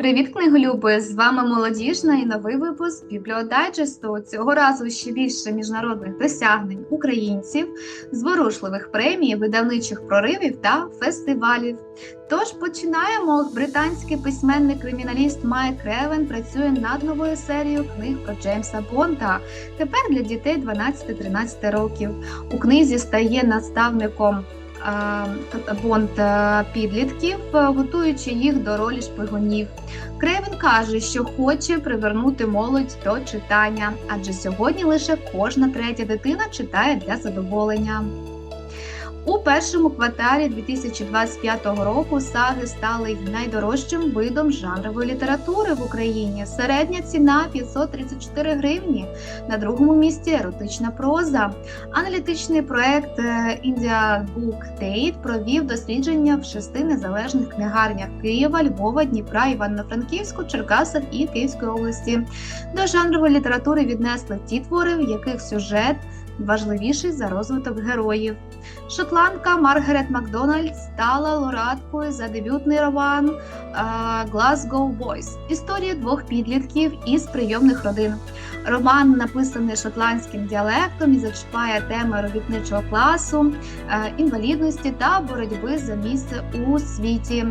Привіт, книголюби! З вами молодіжна і новий випуск бібліодайджесту. Цього разу ще більше міжнародних досягнень українців, зворушливих премій, видавничих проривів та фестивалів. Тож починаємо. Британський письменник-криміналіст Майк Ревен працює над новою серією книг про Джеймса Бонда. Тепер для дітей 12-13 років. У книзі стає наставником. Бонд е, підлітків, готуючи їх до ролі шпигунів. Кревен каже, що хоче привернути молодь до читання, адже сьогодні лише кожна третя дитина читає для задоволення. У першому кварталі 2025 року саги стали найдорожчим видом жанрової літератури в Україні. Середня ціна 534 гривні. На другому місці еротична проза. Аналітичний проект е, India Book Date провів дослідження в шести незалежних книгарнях Києва, Львова, Дніпра, Івано-Франківську, Черкасах і Київської області. До жанрової літератури віднесли ті твори, в яких сюжет важливіший за розвиток героїв. Шотландка Маргарет Макдональд стала лауреаткою за дебютний роман е, Glasgow Boys. Історія двох підлітків із прийомних родин. Роман написаний шотландським діалектом і зачіпає теми робітничого класу, е, інвалідності та боротьби за місце у світі.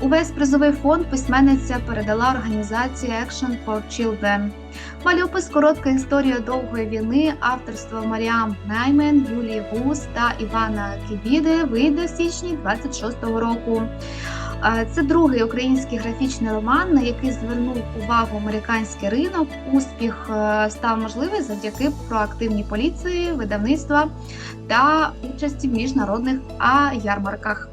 Увесь призовий фонд письменниця передала організації Action for Children. Мальопис коротка історія довгої війни авторства Маріам Наймен, Юлії Гус та Івана Кібіди вийде в січні 26-го року. Е, Це другий український графічний роман, на який звернув увагу американський ринок. Успіх е, став можливий завдяки проактивній поліції, видавництва та участі в міжнародних ярмарках.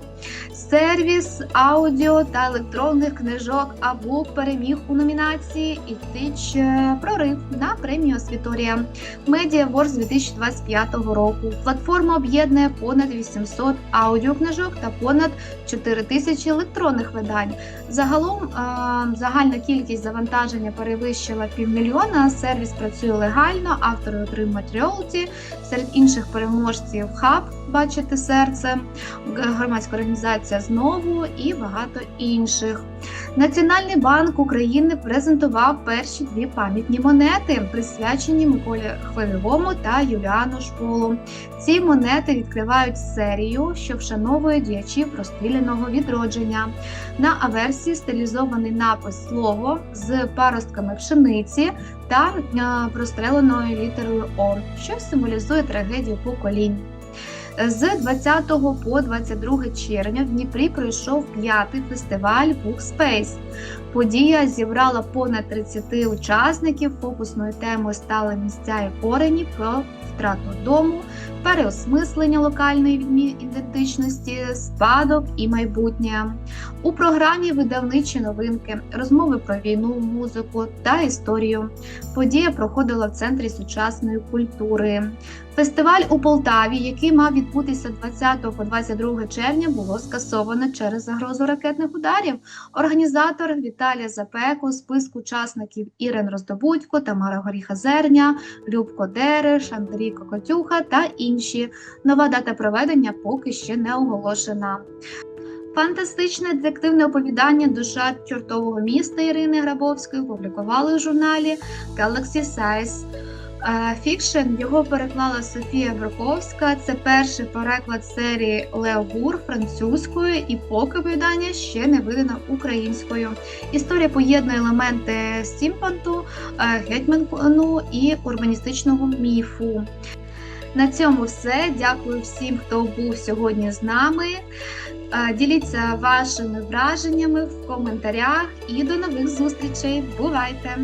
Сервіс аудіо та електронних книжок Абук переміг у номінації і втич е, прорив на премію Освіторія Media Awards 2025 року. Платформа об'єднує понад 800 аудіокнижок та понад 4 тисячі електронних видань. Загалом е, загальна кількість завантаження перевищила півмільйона. Сервіс працює легально, автори отримують роялті. Серед інших переможців хаб бачите серце, громадська організація знову і багато інших. Національний банк України презентував перші дві пам'ятні монети, присвячені Миколі Хвильовому та Юліану Шполу. Ці монети відкривають серію, що вшановує діячів розстріляного відродження. На аверсії стилізований напис слово з паростками пшениці та е, простреленою літерою О, що символізує трагедію поколінь. З 20 по 22 червня в Дніпрі пройшов п'ятий фестиваль Bookspace. Подія зібрала понад 30 учасників. Фокусною темою стали місця і корені про втрату дому, переосмислення локальної ідентичності, спадок і майбутнє. У програмі видавничі новинки, розмови про війну, музику та історію. Подія проходила в центрі сучасної культури. Фестиваль у Полтаві, який мав відбутися 20 по 22 червня, було скасовано через загрозу ракетних ударів. Організатор Віталія Запеко, списку учасників Ірин Роздобудько, Тамара Горіха Зерня, Любко Дереш, Андрій Кокотюха та інші. Нова дата проведення поки ще не оголошена. Фантастичне детективне оповідання Душа чортового міста Ірини Грабовської публікували у журналі Galaxy Size. Е, Фікшн його переклала Софія Браковська. Це перший переклад серії Лео Гур французькою, і поки видання ще не видано українською. Історія поєднує елементи стімпанту, е, гетьману і урбаністичного міфу. На цьому все. Дякую всім, хто був сьогодні з нами. Е, Діліться вашими враженнями в коментарях і до нових зустрічей. Бувайте!